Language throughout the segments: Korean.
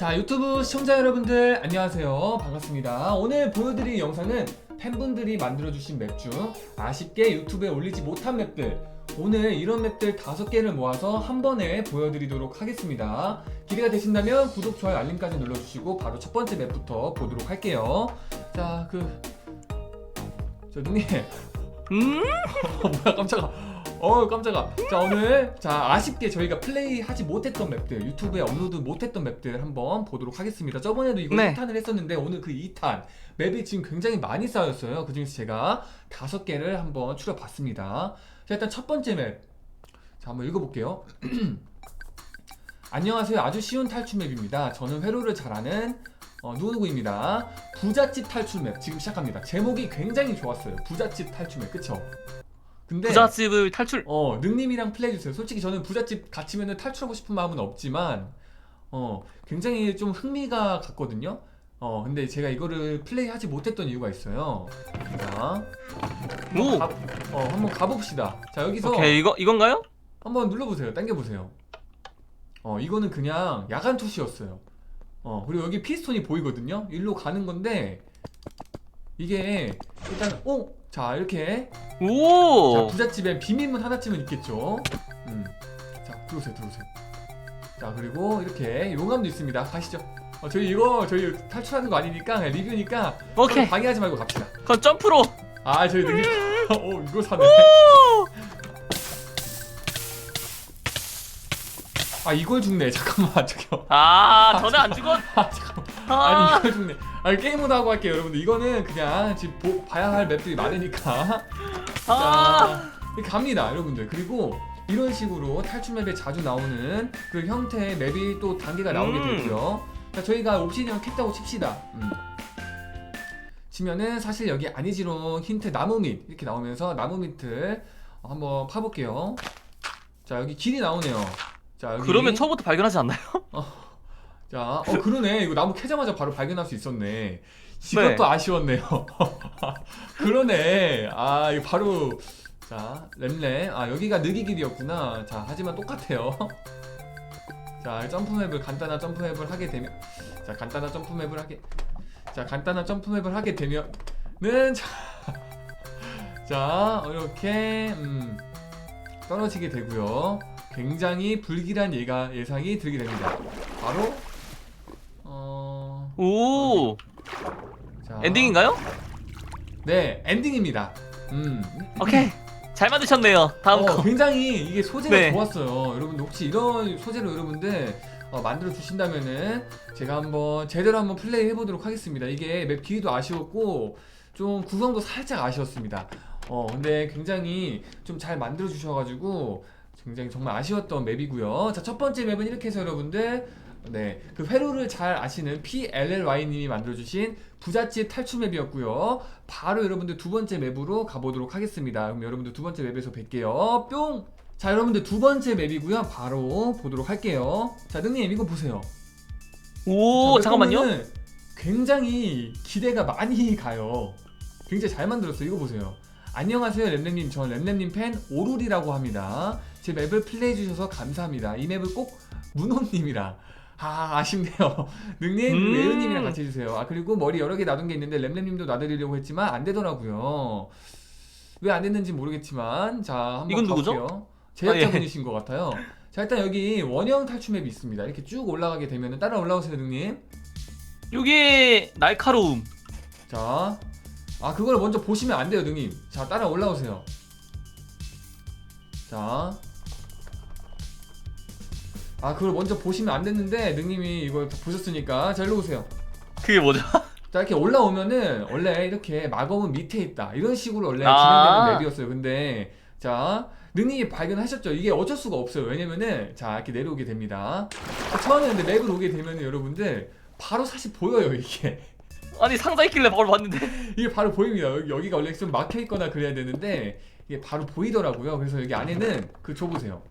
자 유튜브 시청자 여러분들 안녕하세요. 반갑습니다. 오늘 보여드릴 영상은 팬분들이 만들어주신 맵 중 아쉽게 유튜브에 올리지 못한 맵들. 오늘 이런 맵들 다섯 개를 모아서 한 번에 보여드리도록 하겠습니다. 기대가 되신다면 구독, 좋아요, 알림까지 눌러주시고 바로 첫 번째 맵부터 보도록 할게요. 자그 저 누님. 음? 어, 뭐야 깜짝아 어 깜짝아. 자 오늘 자 아쉽게 저희가 플레이하지 못했던 맵들 유튜브에 업로드 못했던 맵들 한번 보도록 하겠습니다. 저번에도 이거 네. 2탄을 했었는데 오늘 그 2탄 맵이 지금 굉장히 많이 쌓였어요. 그 중에서 제가 다섯 개를 한번 추려봤습니다. 자 일단 첫 번째 맵 자 한번 읽어볼게요. 안녕하세요. 아주 쉬운 탈출 맵입니다. 저는 회로를 잘 아는 어, 누구누구입니다. 부잣집 탈출 맵 지금 시작합니다. 제목이 굉장히 좋았어요. 부잣집 탈출 맵 그쵸? 근데 부잣집을 탈출. 어 능님이랑 플레이해주세요. 솔직히 저는 부잣집 갇히면 탈출하고 싶은 마음은 없지만 어 굉장히 좀 흥미가 갔거든요. 어 근데 제가 이거를 플레이하지 못했던 이유가 있어요. 자 오! 가, 어 한번 가봅시다. 자 여기서 오케이 이거 이건가요? 한번 눌러보세요. 당겨보세요. 어 이거는 그냥 야간 투시였어요. 어 그리고 여기 피스톤이 보이거든요. 일로 가는 건데 이게 일단 어 자 이렇게 자, 오! 부잣집에 비밀문 하나쯤은 있겠죠. 음. 자, 들어오세요, 들어오세요. 자, 그리고 이렇게 용암도 있습니다. 가시죠. 어, 저희 이거 저희 탈출하는 거 아니니까 그냥 리뷰니까 오케이 서로 방해하지 말고 갑시다. 그럼 점프로 아, 저희 능력. 어, 이거 사네. 아, 이걸 죽네. 잠깐만, 저기요. 아 전에 안 죽었 아, 잠깐만. 아, 아니, 이걸 죽네. 아니, 게임모드 하고 할게요, 여러분들. 이거는 그냥 지금 보, 봐야 할 맵들이 많으니까. 아, 자, 이렇게 갑니다, 여러분들. 그리고 이런 식으로 탈출 맵에 자주 나오는 그 형태의 맵이 또 단계가 나오게 음. 되고요. 자, 저희가 옵시디언 캤다고 칩시다. 음. 치면은 사실 여기 아니지롱 힌트 나무 밑 이렇게 나오면서 나무 밑을 한번 파볼게요. 자, 여기 길이 나오네요. 자, 여기 그러면 처음부터 발견하지 않나요? 자, 어 그러네. 이거 나무 캐자마자 바로 발견할 수 있었네. 이것도 아쉬웠네요. 그러네. 아, 이거 바로 자, 램램. 아, 여기가 느기 길이었구나. 자, 하지만 똑같아요. 자, 점프맵을 간단한 점프맵을 하게 되면 자, 간단한 점프맵을 하게 자, 간단한 점프맵을 하게 되면은 자, 자, 이렇게 음, 떨어지게 되고요. 굉장히 불길한 예가 예상이 들게 됩니다. 바로 어 오 자, 엔딩인가요? 네 엔딩입니다. 음 오케이 잘 만드셨네요 다음 어, 거 굉장히 이게 소재가 네. 좋았어요. 여러분들 혹시 이런 소재로 여러분들 어, 만들어 주신다면은 제가 한번 제대로 한번 플레이 해보도록 하겠습니다. 이게 맵 길이도 아쉬웠고 좀 구성도 살짝 아쉬웠습니다. 어 근데 굉장히 좀 잘 만들어 주셔가지고 굉장히 정말 아쉬웠던 맵이고요. 자 첫 번째 맵은 이렇게 해서 여러분들 네, 그 회로를 잘 아시는 PLLY님이 만들어주신 부잣집 탈출 맵이었고요. 바로 여러분들 두 번째 맵으로 가보도록 하겠습니다. 그럼 여러분들 두 번째 맵에서 뵐게요. 뿅! 자, 여러분들 두 번째 맵이고요. 바로 보도록 할게요. 자, 능님 이거 보세요. 오 자, 잠깐만요 굉장히 기대가 많이 가요. 굉장히 잘 만들었어요. 이거 보세요. 안녕하세요, 램램님. 전 램램님 팬 오룰이라고 합니다. 제 맵을 플레이해 주셔서 감사합니다. 이 맵을 꼭 문호님이랑 아 아쉽네요. 능님 음. 외우님이랑 같이 해주세요. 아 그리고 머리 여러 개 놔둔 게 있는데 램램님도 놔드리려고 했지만 안 되더라고요. 왜 안 됐는지 모르겠지만 자 한번 이건 누구죠? 가볼게요. 제작자분이신 아, 예. 것 같아요. 자 일단 여기 원형 탈출 맵이 있습니다. 이렇게 쭉 올라가게 되면 따라 올라오세요, 능님. 여기 날카로움 자, 아 그걸 먼저 보시면 안 돼요, 능님. 자 따라 올라오세요. 자, 아 그걸 먼저 보시면 안 됐는데 능님이 이걸 다 보셨으니까 자 일로 오세요. 그게 뭐죠? 자 이렇게 올라오면은 원래 이렇게 마검은 밑에 있다 이런 식으로 원래 아. 진행되는 맵이었어요. 근데 자 능님이 발견하셨죠? 이게 어쩔 수가 없어요. 왜냐면은 자 이렇게 내려오게 됩니다. 자, 처음에 근데 맵을 오게 되면은 여러분들 바로 사실 보여요 이게. 아니 상자 있길래 바로 봤는데 이게 바로 보입니다. 여기, 여기가 원래 좀 막혀 있거나 그래야 되는데 이게 바로 보이더라고요. 그래서 여기 안에는 그 줘보세요.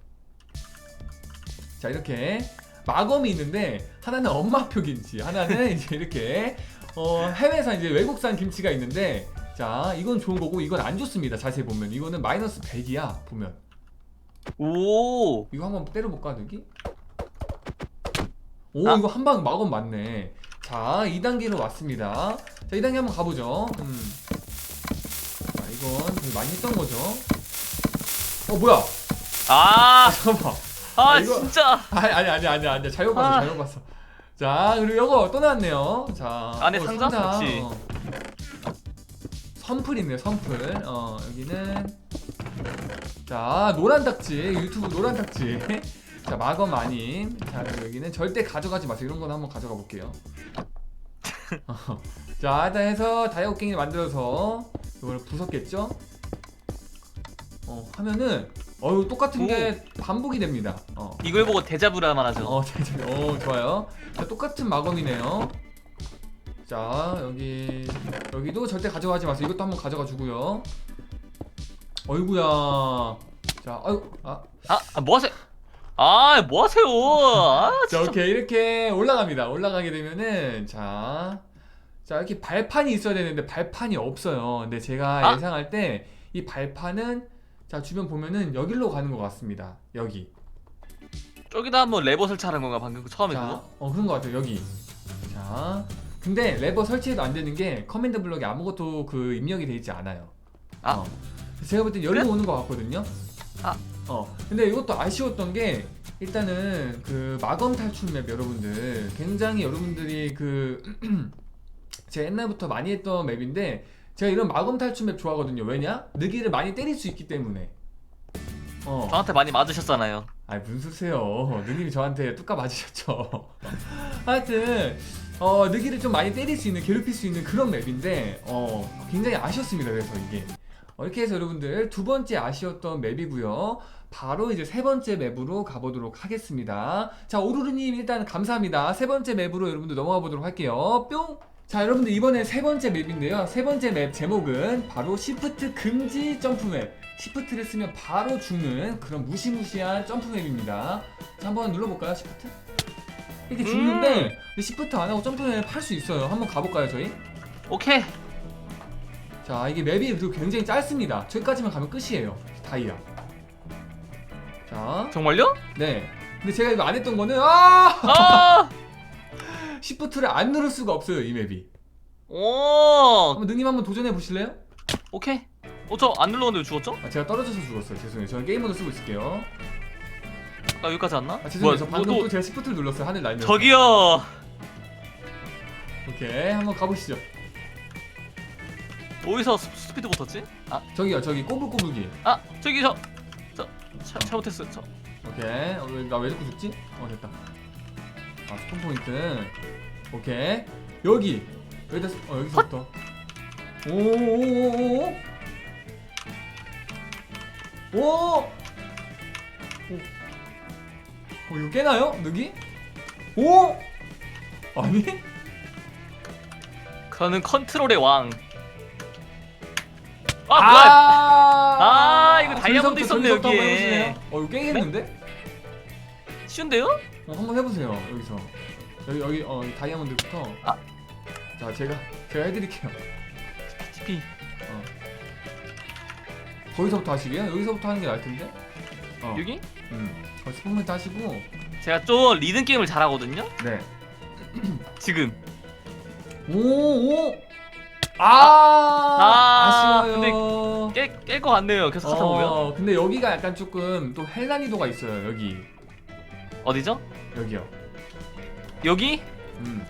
자 이렇게 마검이 있는데 하나는 엄마표 김치, 하나는 이제 이렇게 어, 해외산 이제 외국산 김치가 있는데 자 이건 좋은 거고 이건 안 좋습니다. 자세히 보면. 이거는 마이너스 100이야 보면. 오. 이거 한번 때려볼까 여기? 오 아. 이거 한 방 마검 맞네. 자 2단계로 왔습니다. 자 2단계 한번 가보죠. 음. 자 이건 되게 많이 했던 거죠. 어 뭐야? 아, 잠깐만 아, 아, 이거- 진짜. 아니 아니 아니 아니 아니 잘못 봤어 아. 잘못 봤어. 자 그리고 이거 또 나왔네요. 자 안에 어, 상자? 그치. 어. 선풀 있네요 선풀 어 여기는. 자 노란 닭지. 유튜브 노란 닭지. 자 마검 아님. 자 그리고 여기는 절대 가져가지 마세요. 이런 거는 한번 가져가 볼게요. 어, 자 일단 해서 다이어 갱이 만들어서 이걸 부쉈겠죠? 어 하면은 어유 똑같은 게 반복이 됩니다 어 이걸 보고 대자부라만 하죠. 어, 자, 자, 어, 좋아요. 자, 똑같은 마검이네요. 자, 여기 여기도 절대 가져가지 마세요. 이것도 한번 가져가 주고요. 어이구야. 자, 아유, 아, 아, 아, 뭐 하세요? 아, 뭐 하세요? 아, 자, 진짜. 오케이 이렇게 올라갑니다. 올라가게 되면은 자, 자 이렇게 발판이 있어야 되는데 발판이 없어요. 근데 제가 아? 예상할 때 이 발판은 자 주변 보면은 여기로 가는 것 같습니다. 여기. 저기다 한번 레버 설치하는 건가 방금 그 처음에 자, 그거? 어 그런 것 같아요 여기. 자, 근데 레버 설치해도 안 되는 게 커맨드 블럭에 아무것도 그 입력이 돼 있지 않아요. 아. 어. 제가 볼땐 열고 그래? 오는 것 같거든요. 아. 어, 근데 이것도 아쉬웠던 게 일단은 그 마검 탈출 맵 여러분들 굉장히 여러분들이 그 제가 옛날부터 많이 했던 맵인데 제가 이런 마검 탈출 맵 좋아하거든요. 왜냐? 느기를 많이 때릴 수 있기 때문에. 어. 저한테 많이 맞으셨잖아요. 아이 무슨 소리세요 누님이 저한테 뚝까 맞으셨죠 하여튼 어 느기를 좀 많이 때릴 수 있는 괴롭힐 수 있는 그런 맵인데 어 굉장히 아쉬웠습니다 그래서 이게 어, 이렇게 해서 여러분들 두 번째 아쉬웠던 맵이고요 바로 이제 세 번째 맵으로 가보도록 하겠습니다 자 오루루님 일단 감사합니다 세 번째 맵으로 여러분들 넘어가 보도록 할게요 뿅 자 여러분들 이번에 세 번째 맵인데요 세 번째 맵 제목은 바로 시프트 금지 점프 맵 시프트를 쓰면 바로 죽는 그런 무시무시한 점프 맵입니다 자 한번 눌러볼까요 시프트? 이렇게 죽는데 근데 시프트 안 하고 점프 맵 할 수 있어요 한번 가볼까요 저희? 오케이. 자 이게 맵이 그리고 굉장히 짧습니다 저기까지만 가면 끝이에요 다이아 자 정말요? 네. 근데 제가 이거 안 했던 거는 아 아! 시프트를 안 누를 수가 없어요 이 맵이 오! 한번 능님 한번 도전해 보실래요? 오케이. 어, 저 안 눌렀는데 왜 죽었죠? 아 제가 떨어져서 죽었어요 죄송해요 저는 게임 모드 쓰고 있을게요 나 여기까지 왔나? 아 죄송해요 저 방금 또- 또 제가 시프트를 눌렀어요 하늘 날면서 저기요. 오케이 한번 가보시죠 어디서 스- 스피드 붙었지? 아, 저기요 저기 꼬불꼬불기 아, 저기 저, 저, 차, 잘못했어요. 저. 오케이 어, 나왜 자꾸 죽지? 어 됐다 아 스폰 포인트 오케이 여기 여기다 스- 어 여기서부터 오오오오오 오! 오! 어 이거 깨나요? 누기? 오! 아니? 그는 컨트롤의 왕. 아, 뭐야? 아, 이거 다이아몬드 저기서부터, 있었네, 여기에. 해보실래요? 어 이거 깨겠는데? 쉬운데요? 어, 한번 해보세요 여기서 여기 여기 어이 다이아몬드부터 아. 자 제가 제가 해드릴게요 TP. 거기서부터 하시게요? 여기서부터 하는 게 나을 텐데 어, 여기? 음. 어, 스포먼트 하시고 제가 좀 리듬 게임을 잘하거든요. 네 지금. 오오 아, 아, 아 쉬워요 깰것 같네요. 계속 하다 보면. 어, 근데 여기가 약간 조금 또 헬난이도가 있어요 여기 어디죠? 여기요 여기? 음.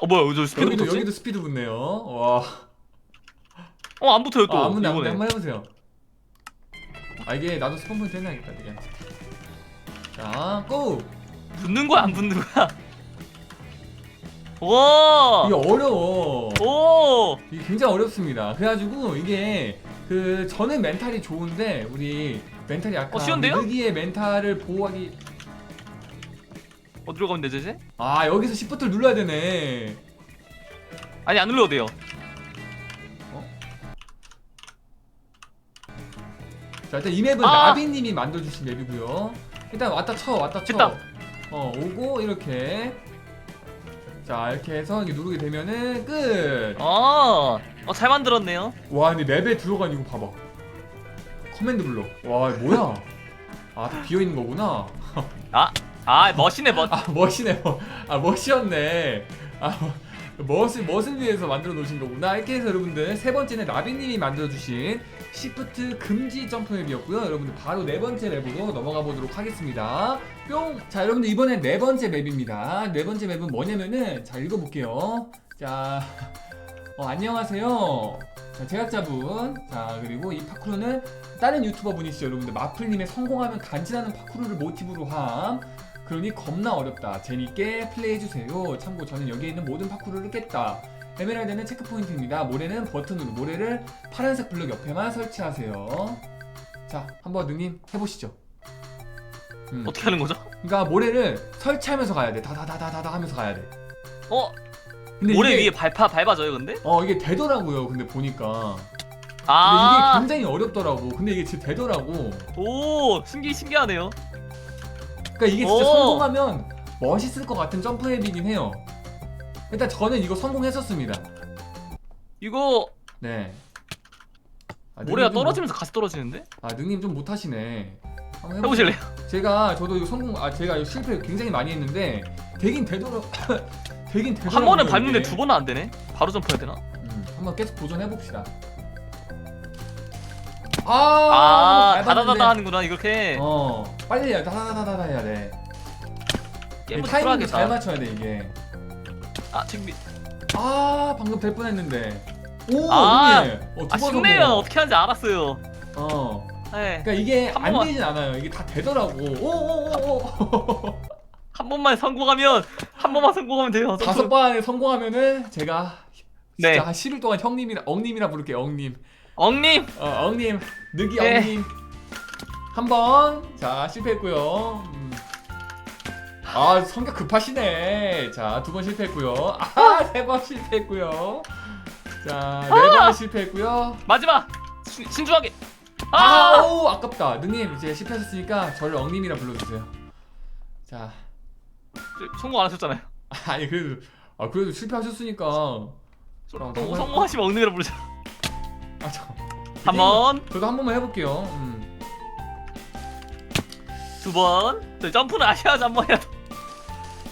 어 뭐야? 저 스피드 여기도 붙었지? 여기도 스피드 붙네요 와 어안 붙어요 또. 아, 아무나 아무나 이번에. 한번 해보세요. 아 이게 나도 스폰 포인트 해놔야겠다 이게. 자, 고! 붙는 거야 안 붙는 거야? 와. 이게 어려워. 오. 이게 굉장히 어렵습니다. 그래가지고 이게 그 저는 멘탈이 좋은데 우리 멘탈이 약간 어, 쉬운데요? 느기의 멘탈을 보호하기. 어디로 가면 되지 이제? 아 여기서 시프트를 눌러야 되네. 아니 안 눌러도 돼요. 자 일단 이 맵은 아! 나비님이 만들어주신 맵이고요. 일단 왔다 쳐 왔다 쳐. 됐다. 어 오고 이렇게. 자 이렇게 해서 이게 누르게 되면은 끝. 어. 어 잘 만들었네요. 와 근데 맵에 들어간 이거 봐봐 커맨드 블록 와 뭐야? 아다 비어 있는 거구나. 아. 아 멋이네 멋. 아 멋이네 뭐. 아 멋이었네. 아 멋을 멋을 위해서 만들어 놓으신 거구나. 이렇게 해서 여러분들 세 번째는 라비님이 만들어 주신 시프트 금지 점프 맵이었고요. 여러분들 바로 네 번째 맵으로 넘어가 보도록 하겠습니다. 뿅 자 여러분들 이번엔 네 번째 맵입니다. 네 번째 맵은 뭐냐면은 자 읽어볼게요. 자 어, 안녕하세요 자, 제작자분 자 그리고 이 파쿠르는 다른 유튜버 분이시죠 여러분들 마플님의 성공하면 간지나는 파쿠르를 모티브로 함 그러니 겁나 어렵다. 재밌게 플레이해주세요. 참고 저는 여기에 있는 모든 파쿠르를 깼다. 에메랄드는 체크포인트입니다. 모래는 버튼으로 모래를 파란색 블럭 옆에만 설치하세요. 자, 한번 능님 해보시죠. 음. 어떻게 하는 거죠? 그러니까 모래를 설치하면서 가야 돼. 다다다다다다 하면서 가야 돼. 어 근데 모래 이게, 위에 밟아 밟아져요 근데? 어 이게 되더라고요. 근데 보니까. 근데 이게 아. 굉장히 어렵더라고. 근데 이게 진짜 되더라고. 오 신기 신기하네요. 그러니까 이게 진짜 오. 성공하면 멋있을 것 같은 점프 앱이긴 해요. 일단 저는 이거 성공했었습니다. 이거 네. 아, 모래가 능님 좀 떨어지면서 같이 떨어지는데? 못- 아 능님 좀 못하시네. 한번 해보실래요? 제가 저도 이거 성공 아 제가 이거 실패 굉장히 많이 했는데 되긴 되더라. 되긴 되더라고요. 한 번은 밟는데 이게. 두 번은 안 되네. 바로 점프해야 되나? 음, 한번 계속 도전해 봅시다. 아, 아 밟았는데. 다다다다 하는구나 이렇게. 어, 빨리 해야 돼. 다다다다다 해야 돼. 타이밍도 잘 풀어야겠다. 맞춰야 돼 이게. 아 지금 아, 방금 될 뻔했는데. 오, 아, 형님. 어, 아 두번 쉽네요. 성공. 어떻게 하는지 알았어요. 어. 네. 그러니까 이게 한 안 번만. 되진 않아요. 이게 다 되더라고. 오 오 오 오. 한 번만 성공하면 한 번만 성공하면 돼요. 다섯 번 안에 성공하면은 제가 진짜 네. 한 10일 동안 형님이라 엉님이라 부를게요. 엉님. 엉님 어, 엉님. 느기 네. 엉님. 한 번. 자, 실패했고요. 음. 아, 성격 급하시네. 자, 두 번 실패했고요. 아, 세 번 실패했고요. 자, 네 번 실패했고요. 마지막 신, 신중하게. 아 아우, 아깝다. 능님 이제 실패하셨으니까 저를 엉님이라 불러 주세요. 자, 성공 안 하셨잖아요. 아니 그래도 아 그래도 실패하셨으니까 아, 또 정말- 성공하시면 엉님이라 부르죠. 아 저. 한 번, 저도 한 번만 해볼게요. 음. 두 번. 저 점프는 아셔야지 한번 해야 돼.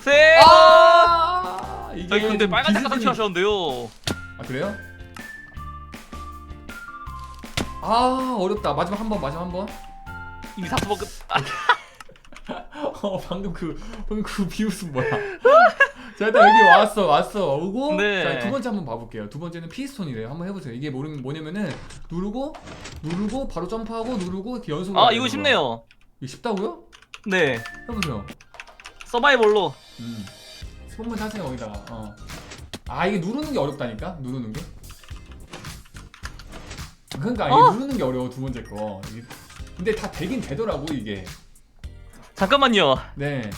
세. 아 이게 저희 근데 좀 빨간색 비스듬히- 설치하셨는데요. 아 그래요? 아 어렵다. 마지막 한 번, 마지막 한 번. 이미 다섯 번 끝. 아, 어 방금 그 방금 그 비웃음 뭐야? 자 일단 여기 왔어, 왔어. 오고 네. 자두 번째 한번 봐볼게요. 두 번째는 피스톤이래요. 한번 해보세요. 이게 모르 뭐냐면은 누르고 누르고 바로 점프하고 누르고 이렇게 연속으로. 아 이거. 쉽네요. 이거 쉽다고요? 네. 해보세요. 서바이벌로. 음. 스폰만 하세요 거기다가. 어. 아 이게 누르는 게 어렵다니까 누르는 게. 그러니까 이게 어! 누르는 게 어려워 두 번째 거. 이게- 근데 다 되긴 되더라고 이게. 잠깐만요. 네.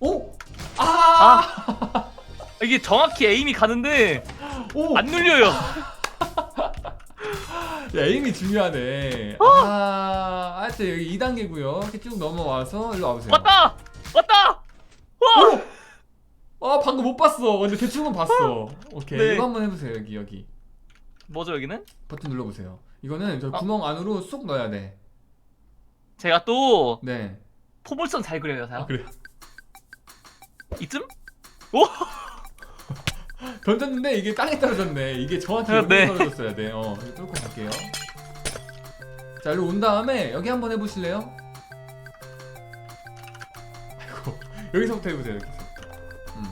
오. 아. 이게 정확히 에임이 가는데 오. 안 눌려요. 야, 에임이 중요하네. 아. 하여튼 여기 2단계고요. 이렇게 쭉 넘어와서 일로 와보세요. 왔다. 왔다. 아 방금 못 봤어. 근데 대충은 봤어. 오케이. 네. 이거 한번 해보세요 여기 여기. 뭐죠 여기는? 버튼 눌러보세요. 이거는 저 아. 구멍 안으로 쏙 넣어야 돼. 제가 또 네. 포물선 잘 그려요, 아 사요. 그래. 이쯤? 던졌는데 이게 땅에 떨어졌네. 이게 정확히 아, 여기 네. 떨어졌어야 돼. 어, 이거 뚫고 갈게요. 자, 일로 온 다음에 여기 한번 해보실래요? 아이고, 여기서부터 해보세요. 여기서. 음.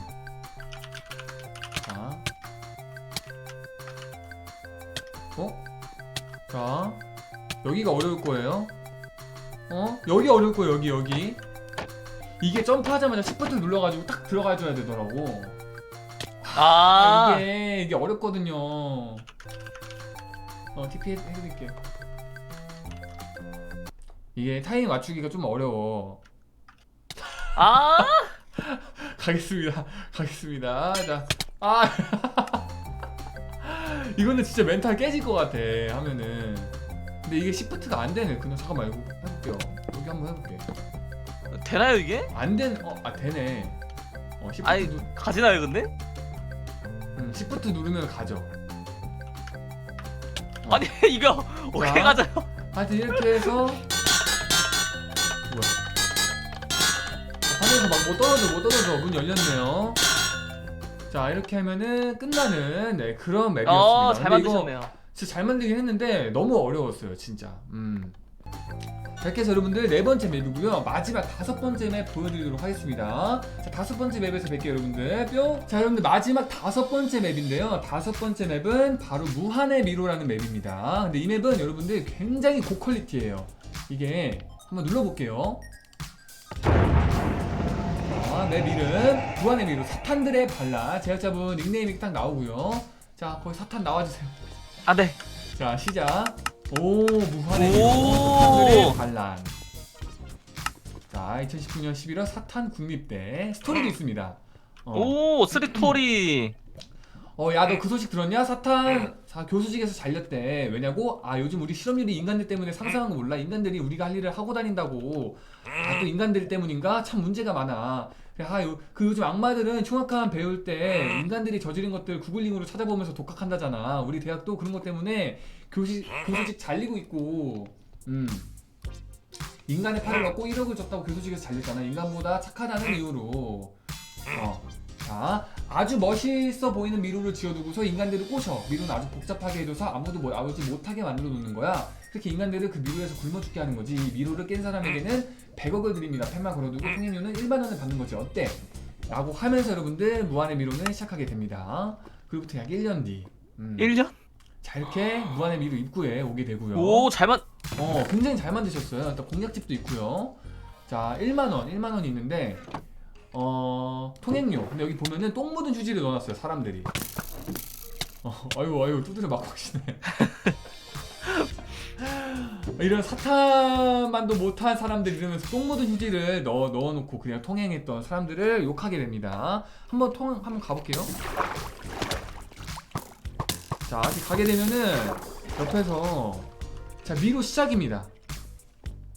자. 어? 자, 여기가 어려울 거예요. 어? 여기 어려울 거예요. 여기 여기. 이게 점프하자마자 시프트 눌러가지고 딱 들어가줘야 되더라고. 아, 이게 이게 어렵거든요. 어 TP 해- 해드릴게요. 이게 타이밍 맞추기가 좀 어려워. 아, 가겠습니다. 가겠습니다. 자, 아 이거는 진짜 멘탈 깨질 것 같아 하면은. 근데 이게 시프트가 안 되네. 그냥 잠깐만 이거 해볼게요. 여기 한번 해볼게. 되나요 이게? 안 되는 어아 되네. 어 시프트 아니 누, 가지나요 근데? 음, 시프트 누르면 가죠. 어. 아니 이거 자. 가져요? 하여튼 이렇게 해서 뭐야? 하늘에서 막못 떨어져 못 떨어져 문 열렸네요 자 이렇게 하면은 끝나는 네 그런 맵이었습니다 어, 잘 만드셨네요. 진짜 잘 만들긴 했는데 너무 어려웠어요 진짜 음. 자, 이렇게 해서 여러분들 네 번째 맵이고요. 마지막 다섯 번째 맵 보여드리도록 하겠습니다. 자 다섯 번째 맵에서 뵐게요 여러분들. 뿅 자 여러분들 마지막 다섯 번째 맵인데요. 다섯 번째 맵은 바로 무한의 미로라는 맵입니다. 근데 이 맵은 여러분들 굉장히 고퀄리티예요. 이게 한번 눌러볼게요. 자, 맵 이름 무한의 미로 사탄들의 반란 제작자분 닉네임이 딱 나오고요. 자 거기 사탄 나와주세요. 아, 네. 자 시작 오 무한의 오. 반란 자 2019년 11월 사탄 국립대 스토리도 있습니다 어, 오, 쓰리토리. 어, 야, 너 그 소식 들었냐? 사탄 사, 교수직에서 잘렸대. 왜냐고? 아, 요즘 우리 실험률이 인간들 때문에 상상한 거 몰라? 인간들이 우리가 할 일을 하고 다닌다고. 아, 또 인간들 때문인가? 참 문제가 많아. 그래, 아, 요, 그 요즘 악마들은 흉악한 배울 때 인간들이 저지른 것들 구글링으로 찾아보면서 독학한다잖아. 우리 대학도 그런 것 때문에 교시, 교수직 잘리고 있고. 음. 인간의 팔을 얻고 1억을 줬다고 교수직에서 잘렸잖아. 인간보다 착하다는 이유로. 어. 자, 아주 멋있어 보이는 미로를 지어두고서 인간들을 꼬셔. 미로는 아주 복잡하게 해둬서 아무도 뭐 아무지 못하게 만들어 놓는 거야. 그렇게 인간들을 그 미로에서 굶어 죽게 하는 거지. 이 미로를 깬 사람에게는 100억을 드립니다. 펜만 걸어두고 통행료는 1만 원을 받는 거지. 어때? 라고 하면서 여러분들 무한의 미로는 시작하게 됩니다. 그로부터 약 1년 뒤. 음. 1년? 자, 이렇게 무한의 미로 입구에 오게 되고요. 오, 잘 만. 어, 굉장히 잘 만드셨어요. 일단 공략집도 있고요. 자, 1만 원, 1만 원이 있는데 어, 통행료. 근데 여기 보면은 똥 묻은 휴지를 넣어놨어요. 사람들이. 어, 아이고, 아이고, 두드려 맞고 계시네. 이런 사탄만도 못한 사람들 이러면서 똥 묻은 휴지를 넣어 넣어놓고 그냥 통행했던 사람들을 욕하게 됩니다. 한번 통 한번 가볼게요. 자, 이렇게 가게 되면은 옆에서 자 미로 시작입니다.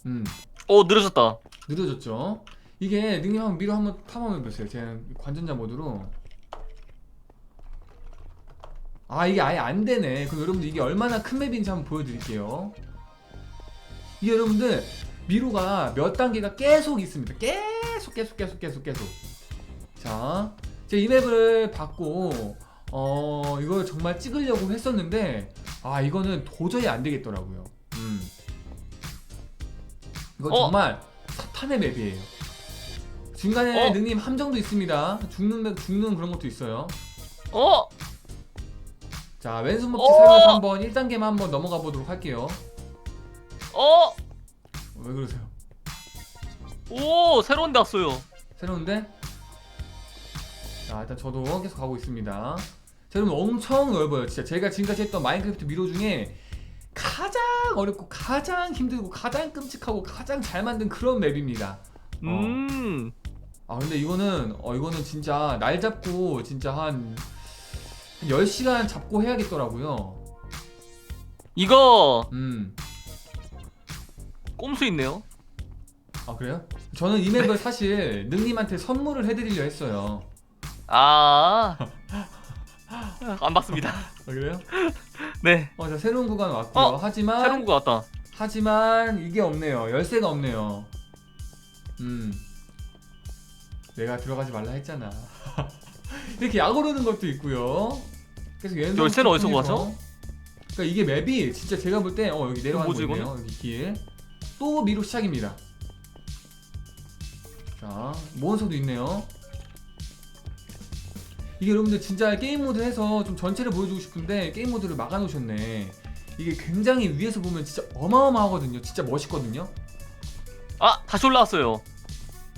음 오, 늘어졌다. 느려졌죠. 이게 능력 한번 미로 한번 탐험해 보세요. 제가 관전자 모드로 아 이게 아예 안 되네. 그럼 여러분들 이게 얼마나 큰 맵인지 한번 보여드릴게요. 이게 여러분들 미로가 몇 단계가 계속 있습니다. 계속 계속 계속 계속 계속. 자, 제가 이 맵을 받고 어 이걸 정말 찍으려고 했었는데 아 이거는 도저히 안 되겠더라고요. 음. 이거 어? 정말 사탄의 맵이에요. 중간에 어? 능님 함정도 있습니다. 죽는 맵 죽는 그런 것도 있어요. 어? 자 왼손 법칙 어? 사용해서 한번 1단계만 한번 넘어가 보도록 할게요. 어? 왜 그러세요? 오, 새로운 데 왔어요. 새로운데? 자 일단 저도 계속 가고 있습니다 자 여러분 엄청 넓어요 진짜 제가 지금까지 했던 마인크래프트 미로 중에 가장 어렵고 가장 힘들고 가장 끔찍하고 가장 잘 만든 그런 맵입니다 어. 음. 아 근데 이거는 어 이거는 진짜 날 잡고 진짜 한, 한 10시간 잡고 해야겠더라고요 이거 음. 꼼수 있네요. 아 그래요? 저는 이 맵을 사실 능님한테 선물을 해드리려 했어요 아. 안 봤습니다. 아 그래요? 네. 어, 자 새로운 구간 왔고요 어, 하지만 새로운 거 왔다. 하지만 이게 없네요. 열쇠가 없네요. 음. 내가 들어가지 말라 했잖아. 이렇게 약 오르는 것도 있고요. 계속 왼손 열쇠는 어디서 통해서. 구하죠? 그러니까 이게 맵이 진짜 제가 볼 때 어 여기 내려가는 뭐지, 거 있네요. 여기 길. 또 미로 시작입니다. 자, 몬스터도 있네요. 이게 여러분들 진짜 게임 모드 해서 좀 전체를 보여주고 싶은데 게임 모드를 막아놓으셨네. 이게 굉장히 위에서 보면 진짜 어마어마하거든요. 진짜 멋있거든요. 아, 다시 올라왔어요.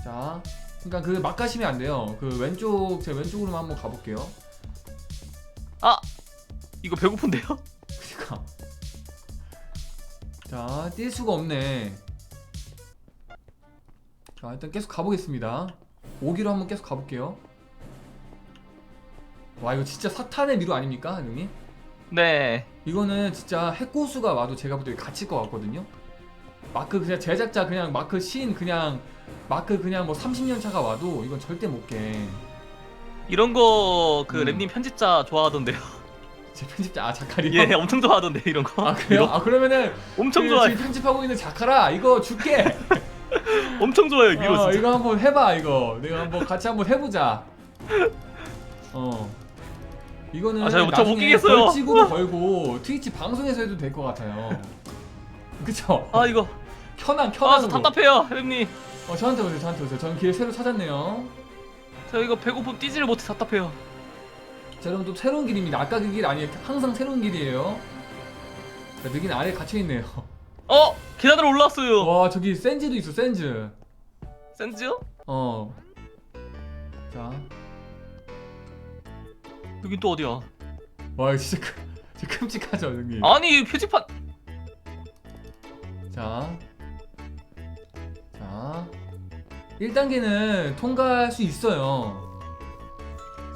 자, 그러니까 그 막 가시면 안 돼요. 그 왼쪽 제 왼쪽으로만 한번 가볼게요. 아. 이거 배고픈데요? 그니까. 자, 뛸 수가 없네. 자, 일단 계속 가보겠습니다. 5기로 한번 계속 가볼게요. 와, 이거 진짜 사탄의 미로 아닙니까, 형님? 네. 이거는 진짜 핵고수가 와도 제가 볼 때 갇힐 것 같거든요. 마크 그냥 제작자 그냥 마크 신 그냥 마크 그냥 뭐 30년 차가 와도 이건 절대 못 깨. 이런 거 그 음. 랩님 편집자 좋아하던데요. 제 편집자 아 자카리요? 예, 엄청 좋아하던데 이런 거. 아 그래요? 이거 아 그러면은 엄청 그 좋아해. 지금 편집하고 있는 자카라 이거 줄게. 엄청 좋아요 이거 어, 진짜. 이거 한번 해봐 이거 내가 한번 같이 한번 해보자 어 이거는 아, 잘 못- 저 나중에 못 끼겠어요. 벌칙으로 걸고 트위치 방송에서 해도 될 것 같아요 그쵸? 아 이거 현황 아저 현황으로 답답해요 형님. 어 저한테 오세요 저한테 오세요 저는 길 새로 찾았네요 저 이거 배고픔 뛰지를 못해 답답해요. 자 여러분 또 새로운 길입니다 아까 그 길 아니에요 항상 새로운 길이에요 자 느긴 아래 갇혀 있네요 어 계단으로 올라왔어요. 와 저기 센즈도 있어 센즈 센즈요? 어. 자, 여긴 또 어디야? 와 이거 진짜 크, 진짜 끔찍하죠, 형님. 아니 이 표지판. 자, 자, 1단계는 통과할 수 있어요.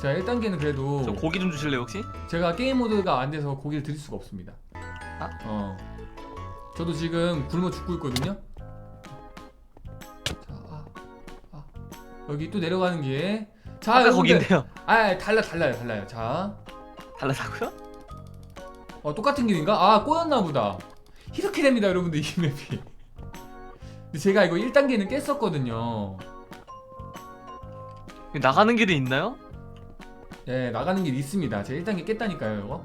자, 1단계는 그래도 저 고기 좀 주실래요 혹시? 제가 게임 모드가 안 돼서 고기를 드릴 수가 없습니다. 아? 어. 저도 지금 굶어 죽고 있거든요. 자, 아, 아. 여기 또 내려가는 길. 자, 아까 여러분들. 거긴데요. 아, 달라, 달라요, 달라요. 자, 달라사고요? 어 똑같은 길인가? 아 꼬였나 보다 이렇게 됩니다 여러분들 이 맵이 근데 제가 이거 1단계는 깼었거든요. 나가는 길이 있나요? 예 나가는 길 있습니다. 제가 1단계 깼다니까요 이거.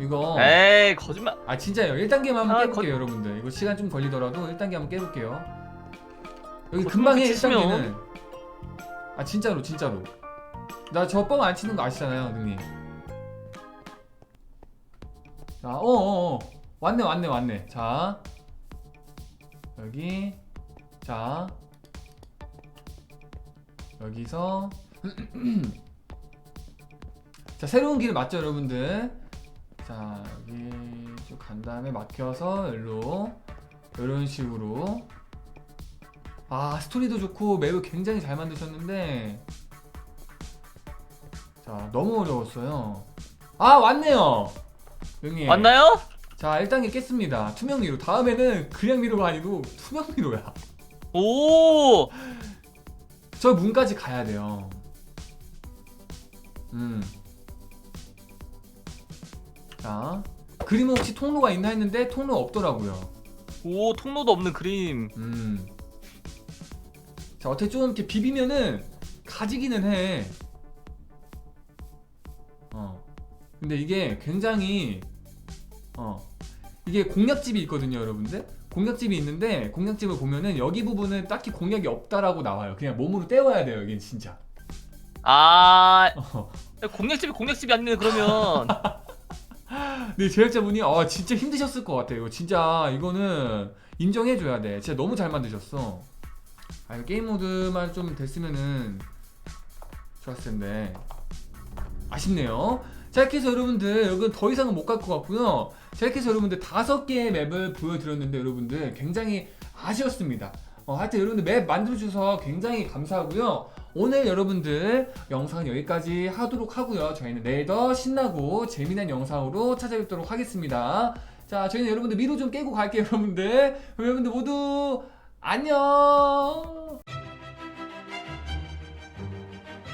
이거. 에이 거짓말. 아 진짜요? 1단계만 한번 아, 깨볼게요 여러분들. 이거 시간 좀 걸리더라도 1단계 한번 깨볼게요. 여기 금방 해 치시면. 1단계는 아 진짜로 진짜로. 나 저 뻥 안 치는 거 아시잖아요 능님. 자 어어어. 왔네 왔네 왔네. 자 여기 자 여기서 자 새로운 길 맞죠 여러분들? 자 여기 쭉 간 다음에 막혀서 일로 이런 식으로. 아 스토리도 좋고 맵을 굉장히 잘 만드셨는데. 자 너무 어려웠어요. 아 왔네요! 형님 왔나요? 자 1단계 깼습니다 투명 미로 다음에는 그냥 미로가 아니고 투명 미로야 오. 저 문까지 가야 돼요 음. 자 그림은 혹시 통로가 있나 했는데 통로 없더라고요 오 통로도 없는 그림. 음. 자 어떻게 좀 이렇게 비비면은 가지기는 해. 어. 근데 이게 굉장히 어 이게 공략집이 있거든요, 여러분들. 공략집이 있는데 공략집을 보면은 여기 부분은 딱히 공략이 없다라고 나와요. 그냥 몸으로 때워야 돼요, 여긴 진짜. 아 어. 공략집이 공략집이 아니네 그러면. 근데 제작자분이 아 진짜 힘드셨을 것 같아요. 이거 진짜 이거는 인정해줘야 돼. 진짜 너무 잘 만드셨어. 아 이거 게임 모드만 좀 됐으면은 좋았을 텐데 아쉽네요. 자 이렇게 해서 여러분들 여기는 더 이상은 못갈것 같고요. 자 이렇게 해서 여러분들 다섯 개의 맵을 보여드렸는데 여러분들 굉장히 아쉬웠습니다. 어, 하여튼 여러분들 맵 만들어주셔서 굉장히 감사하고요. 오늘 여러분들 영상은 여기까지 하도록 하고요. 저희는 내일 더 신나고 재미난 영상으로 찾아뵙도록 하겠습니다. 자, 저희는 여러분들 미로 좀 깨고 갈게요, 여러분들. 여러분들 모두 안녕!